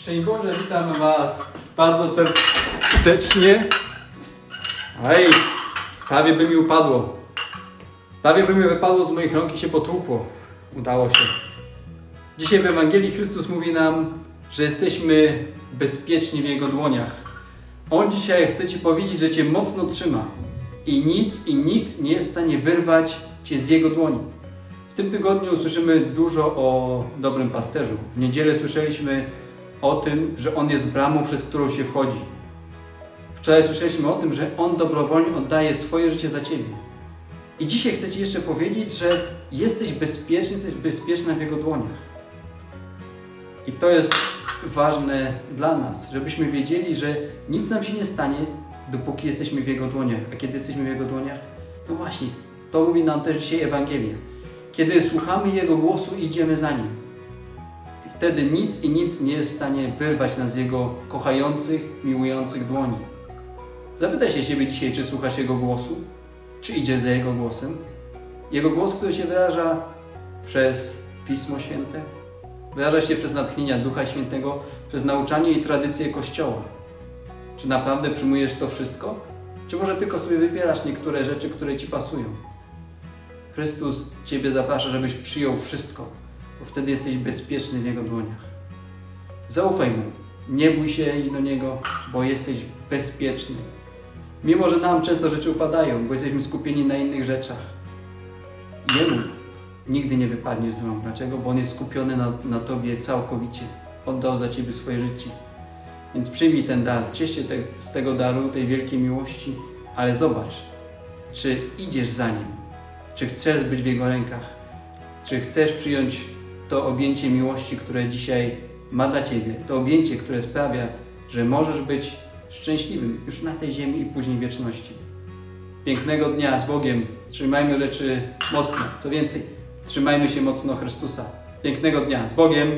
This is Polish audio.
Szczęść witam Was bardzo serdecznie. Ej, prawie by mi upadło. Prawie by mi wypadło z moich rąk i się potłukło. Udało się. Dzisiaj w Ewangelii Chrystus mówi nam, że jesteśmy bezpieczni w Jego dłoniach. On dzisiaj chce Ci powiedzieć, że Cię mocno trzyma i nic i nikt nie jest w stanie wyrwać Cię z Jego dłoni. W tym tygodniu słyszymy dużo o dobrym pasterzu. W niedzielę słyszeliśmy o tym, że On jest bramą, przez którą się wchodzi. Wczoraj słyszeliśmy o tym, że On dobrowolnie oddaje swoje życie za Ciebie. I dzisiaj chcę Ci jeszcze powiedzieć, że jesteś bezpieczny, jesteś bezpieczna w Jego dłoniach. I to jest ważne dla nas, żebyśmy wiedzieli, że nic nam się nie stanie, dopóki jesteśmy w Jego dłoniach. A kiedy jesteśmy w Jego dłoniach? No właśnie, to mówi nam też dzisiaj Ewangelia. Kiedy słuchamy Jego głosu idziemy za Nim. Wtedy nic i nic nie jest w stanie wyrwać nas z Jego kochających, miłujących dłoni. Zapytaj się siebie dzisiaj, czy słuchasz Jego głosu, czy idziesz za Jego głosem. Jego głos, który się wyraża przez Pismo Święte, wyraża się przez natchnienia Ducha Świętego, przez nauczanie i tradycję Kościoła. Czy naprawdę przyjmujesz to wszystko? Czy może tylko sobie wybierasz niektóre rzeczy, które Ci pasują? Chrystus Ciebie zaprasza, żebyś przyjął wszystko, bo wtedy jesteś bezpieczny w Jego dłoniach. Zaufaj Mu, nie bój się iść do Niego, bo jesteś bezpieczny. Mimo, że nam często rzeczy upadają, bo jesteśmy skupieni na innych rzeczach. Jemu nigdy nie wypadniesz z rąk. Dlaczego? Bo On jest skupiony na, na Tobie całkowicie. Oddał za Ciebie swoje życie. Więc przyjmij ten dar, ciesz się te, z tego daru, tej wielkiej miłości, ale zobacz, czy idziesz za Nim, czy chcesz być w Jego rękach, czy chcesz przyjąć to objęcie miłości, które dzisiaj ma dla Ciebie, to objęcie, które sprawia, że możesz być szczęśliwym już na tej ziemi i później wieczności. Pięknego dnia z Bogiem, trzymajmy rzeczy mocno, co więcej, trzymajmy się mocno Chrystusa. Pięknego dnia z Bogiem.